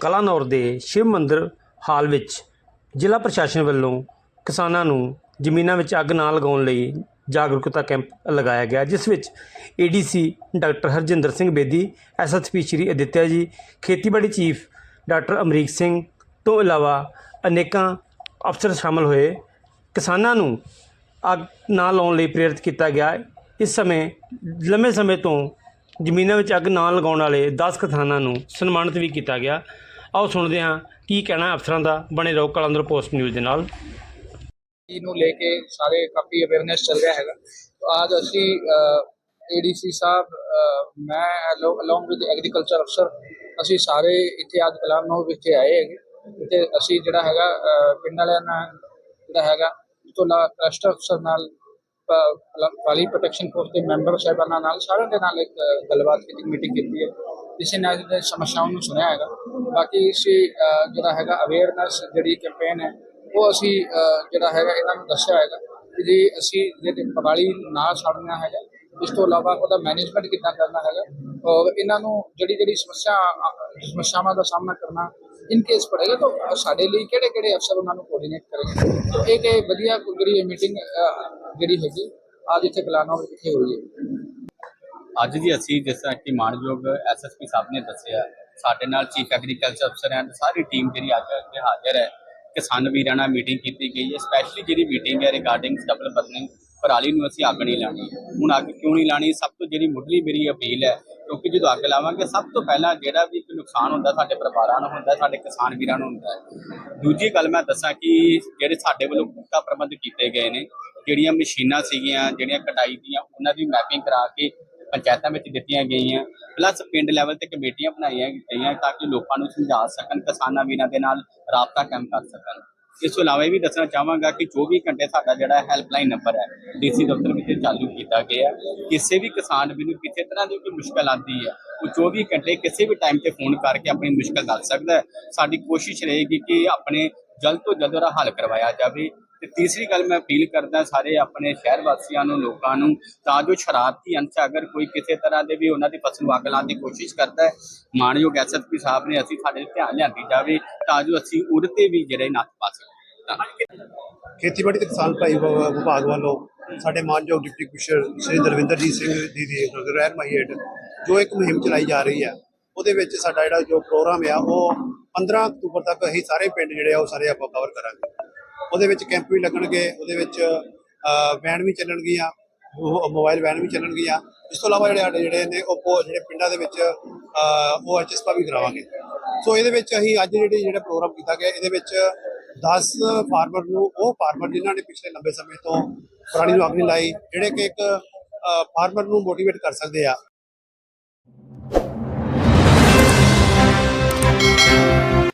ਕਲਾਨੌਰ ਦੇ ਸ਼ਿਵ ਮੰਦਿਰ ਹਾਲ ਵਿੱਚ ਜ਼ਿਲ੍ਹਾ ਪ੍ਰਸ਼ਾਸਨ ਵੱਲੋਂ ਕਿਸਾਨਾਂ ਨੂੰ ਜ਼ਮੀਨਾਂ ਵਿੱਚ ਅੱਗ ਨਾ ਲਗਾਉਣ ਲਈ ਜਾਗਰੂਕਤਾ ਕੈਂਪ ਲਗਾਇਆ ਗਿਆ, ਜਿਸ ਵਿੱਚ ADC doctor Harjinder Singh Bedi SSP Shri Aditya ji, ਖੇਤੀਬਾੜੀ ਚੀਫ ਡਾਕਟਰ ਅਮਰੀਕ ਸਿੰਘ ਤੋਂ ਇਲਾਵਾ ਅਨੇਕਾਂ ਅਫਸਰ ਸ਼ਾਮਲ ਹੋਏ। ਕਿਸਾਨਾਂ ਨੂੰ ਅੱਗ ਨਾ ਲਾਉਣ ਲਈ ਪ੍ਰੇਰਿਤ ਕੀਤਾ ਗਿਆ। ਇਸ ਸਮੇਂ, ਲੰਮੇ ਸਮੇਂ ਤੋਂ ਜ਼ਮੀਨਾਂ ਵਿੱਚ ਅੱਗ ਨਾ ਲਗਾਉਣ ਵਾਲੇ 10 ਕਿਸਾਨਾਂ ਨੂੰ ਸਨਮਾਨਿਤ ਵੀ ਕੀਤਾ ਗਿਆ। ਆਓ ਸੁਣਦੇ ਹਾਂ ਕੀ ਕਹਿਣਾ ਅਫਸਰਾਂ ਦਾ, ਬਣੇ ਰਹੋ ਕਲੰਦਰ ਪੋਸਟ ਨਿਊਜ਼ ਦੇ ਨਾਲ। ਨੂੰ ਲੈ ਕੇ ਸਾਰੇ ਕਾਫੀ ਅਵੇਅਰਨੈਸ ਚੱਲ ਰਿਹਾ ਹੈਗਾ। ਤਾਂ ਅਸੀਂ ਏਡੀਸੀ ਸਾਹਿਬ ਮੈਂ ਅਲੋਂਗ ਵਿਦ ਐਗਰੀਕਲਚਰ ਅਫਸਰ ਅਸੀਂ ਸਾਰੇ ਇੱਥੇ ਅੱਜ ਕਲਾਮਨੌਰ ਵਿਖੇ ਆਏ ਹੈਗੇ। ਤੇ ਅਸੀਂ ਜਿਹੜਾ ਹੈਗਾ ਪਿੰਡ ਵਾਲਿਆਂ ਨਾਲ ਜਿਹੜਾ ਹੈਗਾ, ਉਸ ਤੋਂ ਲਾ ਕਲਸਟਰ ਅਫਸਰ ਨਾਲ ਵਾਲੀ ਪ੍ਰੋਟੈਕਸ਼ਨ ਫੋਰਸ ਦੇ ਮੈਂਬਰ ਸਾਹਿਬਾਨਾਂ ਨਾਲ ਸਾਰਿਆਂ ਦੇ ਨਾਲ ਇੱਕ ਗੱਲਬਾਤ ਕੀਤੀ ਮੀਟਿੰਗ ਕੀਤੀ ਹੈ। ਜਿਸ ਨਾਲ ਅੱਜ ਦੇ ਸਮੱਸਿਆਵਾਂ ਨੂੰ ਸੁਣਿਆ ਹੈਗਾ। ਬਾਕੀ ਅਸੀਂ ਜਿਹੜਾ ਹੈਗਾ ਅਵੇਅਰਨੈਸ ਜਿਹੜੀ ਕੈਂਪੇਨ ਹੈ, ਉਹ ਅਸੀਂ ਜਿਹੜਾ ਹੈਗਾ ਇਹਨਾਂ ਨੂੰ ਦੱਸਿਆ ਹੈਗਾ ਕਿ ਜੀ ਅਸੀਂ ਜਿਹੜੇ ਪਰਾਲੀ ਨਾ ਛੱਡਣਾ ਹੈਗਾ ਇਸ ਤੋਂ ਇਲਾਵਾ ਉਹਦਾ ਮੈਨੇਜਮੈਂਟ ਕਿੱਦਾਂ ਕਰਨਾ ਹੈਗਾ, ਔਰ ਇਹਨਾਂ ਨੂੰ ਜਿਹੜੀ ਜਿਹੜੀ ਸਮੱਸਿਆ, ਸਮੱਸਿਆਵਾਂ ਦਾ ਸਾਹਮਣਾ ਕਰਨਾ ਇਨ ਕੇਸ ਪੜੇਗਾ ਤਾਂ ਸਾਡੇ ਲਈ ਕਿਹੜੇ ਕਿਹੜੇ ਅਫਸਰ ਉਹਨਾਂ ਨੂੰ ਕੋਆਰਡੀਨੇਟ ਕਰਨਗੇ। ਇਹ ਕਿ ਵਧੀਆ ਜਿਹੜੀ ਮੀਟਿੰਗ ਜਿਹੜੀ ਹੈਗੀ, ਅੱਜ ਇੱਥੇ ਕਲਾਨਾ ਵਿਖੇ ਹੋਈ ਹੈ। ਅੱਜ ਦੀ ਅਸੀਂ ਜਿਸ ਤਰ੍ਹਾਂ ਕਿ ਮਾਨਯੋਗ ਐਸਐਸਪੀ ਸਾਹਿਬ ਨੇ ਦੱਸਿਆ, ਸਾਡੇ ਨਾਲ ਚੀਫ ਐਗਰੀਕਲਚਰ ਅਫਸਰ ਐਂਡ ਸਾਰੀ ਟੀਮ ਜਿਹੜੀ ਅੱਜ ਇੱਥੇ ਹਾਜ਼ਰ ਹੈ, ਕਿਸਾਨ ਵੀਰਾਂ ਨਾਲ ਮੀਟਿੰਗ ਕੀਤੀ ਗਈ ਹੈ ਸਪੈਸ਼ਲੀ ਜਿਹੜੀ ਮੀਟਿੰਗ ਹੈ ਰਿਗਾਰਡਿੰਗ ਡਬਲ ਬਰਨਿੰਗ ਪਰਾਲੀ ਨੂੰ ਅਸੀਂ ਅੱਗ ਨਹੀਂ ਲਾਣੀ ਹੁਣ ਅੱਗ ਕਿਉਂ ਨਹੀਂ ਲਾਣੀ ਸਭ ਤੋਂ ਜਿਹੜੀ ਮੁੱਢਲੀ ਮੇਰੀ ਅਪੀਲ ਹੈ, ਕਿਉਂਕਿ ਜਦੋਂ ਅੱਗ ਲਾਵਾਂਗੇ, ਸਭ ਤੋਂ ਪਹਿਲਾਂ ਜਿਹੜਾ ਵੀ ਕੋਈ ਨੁਕਸਾਨ ਹੁੰਦਾ ਸਾਡੇ ਪਰਿਵਾਰਾਂ ਨੂੰ ਹੁੰਦਾ, ਸਾਡੇ ਕਿਸਾਨ ਵੀਰਾਂ ਨੂੰ ਹੁੰਦਾ ਹੈ। ਦੂਜੀ ਗੱਲ ਮੈਂ ਦੱਸਾਂ ਕਿ ਜਿਹੜੇ ਸਾਡੇ ਵੱਲੋਂ ਪੁਖਤਾ ਪ੍ਰਬੰਧ ਕੀਤੇ ਗਏ ਨੇ, ਜਿਹੜੀਆਂ ਮਸ਼ੀਨਾਂ ਸੀਗੀਆਂ, ਜਿਹੜੀਆਂ ਕਟਾਈ ਦੀਆਂ, ਉਹਨਾਂ ਦੀ ਮੈਪਿੰਗ ਕਰਾ ਕੇ ਪੰਚਾਇਤਾਂ ਵਿੱਚ ਦਿੱਤੀਆਂ ਗਈਆਂ। ਪਲੱਸ ਪਿੰਡ ਲੈਵਲ ਤੇ ਕਮੇਟੀਆਂ ਬਣਾਈਆਂ ਗਈਆਂ ਤਾਂ ਕਿ ਲੋਕਾਂ ਨੂੰ ਸਮਝਾ ਸਕਣ, ਕਿਸਾਨਾਂ ਵੀਰਾਂ ਦੇ ਨਾਲ ਰਾਬਤਾ ਕਾਇਮ ਕਰ ਸਕਣ। ਇਸ ਤੋਂ ਇਲਾਵਾ ਇਹ ਵੀ ਦੱਸਣਾ ਚਾਹਾਂਗਾ ਕਿ 24 ਘੰਟੇ ਸਾਡਾ ਜਿਹੜਾ ਹੈਲਪਲਾਈਨ ਨੰਬਰ ਹੈ, ਡੀਸੀ ਦਫ਼ਤਰ ਵਿੱਚ ਚਾਲੂ ਕੀਤਾ ਗਿਆ ਕਿਸੇ ਵੀ ਕਿਸਾਨ ਵੀ ਨੂੰ ਕਿਸੇ ਤਰ੍ਹਾਂ ਦੀ ਕੋਈ ਮੁਸ਼ਕਲ ਆਉਂਦੀ ਹੈ, ਉਹ 24 ਘੰਟੇ ਕਿਸੇ ਵੀ ਟਾਈਮ ਤੇ ਫੋਨ ਕਰਕੇ ਆਪਣੀ ਮੁਸ਼ਕਲ ਦੱਸ ਸਕਦਾ ਹੈ। ਸਾਡੀ ਕੋਸ਼ਿਸ਼ ਰਹੇਗੀ ਕਿ ਆਪਣੇ ਜਲਦ ਤੋਂ ਜਲਦ ਉਹਦਾ ਹੱਲ ਕਰਵਾਇਆ ਜਾਵੇ। ਤੇ ਤੀਸਰੀ ਗੱਲ ਮੈਂ ਅਪੀਲ ਕਰਦਾ ਸਾਰੇ ਆਪਣੇ ਸ਼ਹਿਰ ਵਾਸੀਆਂ ਨੂੰ, ਲੋਕਾਂ ਨੂੰ, ਤਾਂ ਜੋ ਸ਼ਰਾਰਤੀ ਅੰਸ਼ ਅਗਰ ਕੋਈ ਕਿਸੇ ਤਰ੍ਹਾਂ ਦੇ ਵੀ ਉਹਨਾਂ ਦੀ ਫਸਲ ਨੂੰ ਅੱਗ ਲਾਉਣ ਦੀ ਕੋਸ਼ਿਸ਼ ਕਰਦਾ ਹੈ, ਮਾਨਯੋਗ ਐਸਐਸਪੀ ਸਾਹਿਬ ਨੇ ਅਸੀਂ ਸਾਡੇ ਧਿਆਨ ਲਿਆਂਦੀ ਜਾਵੇ, ਤਾਂ ਜੋ ਅਸੀਂ ਉਹਦੇ ਤੇ ਵੀ ਜਿਹੜੇ ਨੱਥ ਪਾ ਸਕੀਏ। ਖੇਤੀਬਾੜੀ ਤੇ ਕਿਸਾਨ ਭਾਈ ਵਿਭਾਗ ਵੱਲੋਂ ਸਾਡੇ ਮਾਨਯੋਗ ਡਿਪਟੀ ਕਮਿਸ਼ਨਰ ਸ਼੍ਰੀ ਦਰਵਿੰਦਰਜੀਤ ਸਿੰਘ ਜੀ ਦੀ ਰਹਿਨਮਾਈ ਹੇਠ ਜੋ ਇੱਕ ਮੁਹਿੰਮ ਚਲਾਈ ਜਾ ਰਹੀ ਹੈ, ਉਹਦੇ ਵਿੱਚ ਸਾਡਾ ਜਿਹੜਾ ਜੋ ਪ੍ਰੋਗਰਾਮ ਆ, ਉਹ 15 ਅਕਤੂਬਰ ਤੱਕ ਅਸੀਂ ਸਾਰੇ ਪਿੰਡ ਜਿਹੜੇ ਆ, ਉਹ ਸਾਰੇ ਆਪਾਂ ਕਵਰ ਕਰਾਂਗੇ। ਉਹਦੇ ਵਿੱਚ ਕੈਂਪ ਵੀ ਲੱਗਣਗੇ, ਉਹਦੇ ਵਿੱਚ ਵੈਨ ਵੀ ਚੱਲਣਗੀਆਂ ਮੋਬਾਈਲ ਵੈਨ ਵੀ ਚੱਲਣਗੀਆਂ। ਇਸ ਤੋਂ ਇਲਾਵਾ ਜਿਹੜੇ ਜਿਹੜੇ ਨੇ, ਉਹ ਜਿਹੜੇ ਪਿੰਡਾਂ ਦੇ ਵਿੱਚ ਉਹ ਐਚਐਸਪਾ ਵੀ ਕਰਾਵਾਂਗੇ। ਸੋ ਇਹਦੇ ਵਿੱਚ ਅਸੀਂ ਅੱਜ ਜਿਹੜੇ, ਜਿਹੜਾ ਪ੍ਰੋਗਰਾਮ ਕੀਤਾ ਗਿਆ, ਇਹਦੇ ਵਿੱਚ 10 ਫਾਰਮਰ ਨੂੰ, ਉਹ ਫਾਰਮਰ ਜਿਨ੍ਹਾਂ ਨੇ ਪਿਛਲੇ ਲੰਬੇ ਸਮੇਂ ਤੋਂ ਪੁਰਾਣੀ ਨੂੰ ਆਪਣੀ ਲਾਈ, ਜਿਹੜੇ ਕਿ ਇੱਕ ਫਾਰਮਰ ਨੂੰ ਮੋਟੀਵੇਟ ਕਰ ਸਕਦੇ ਆ।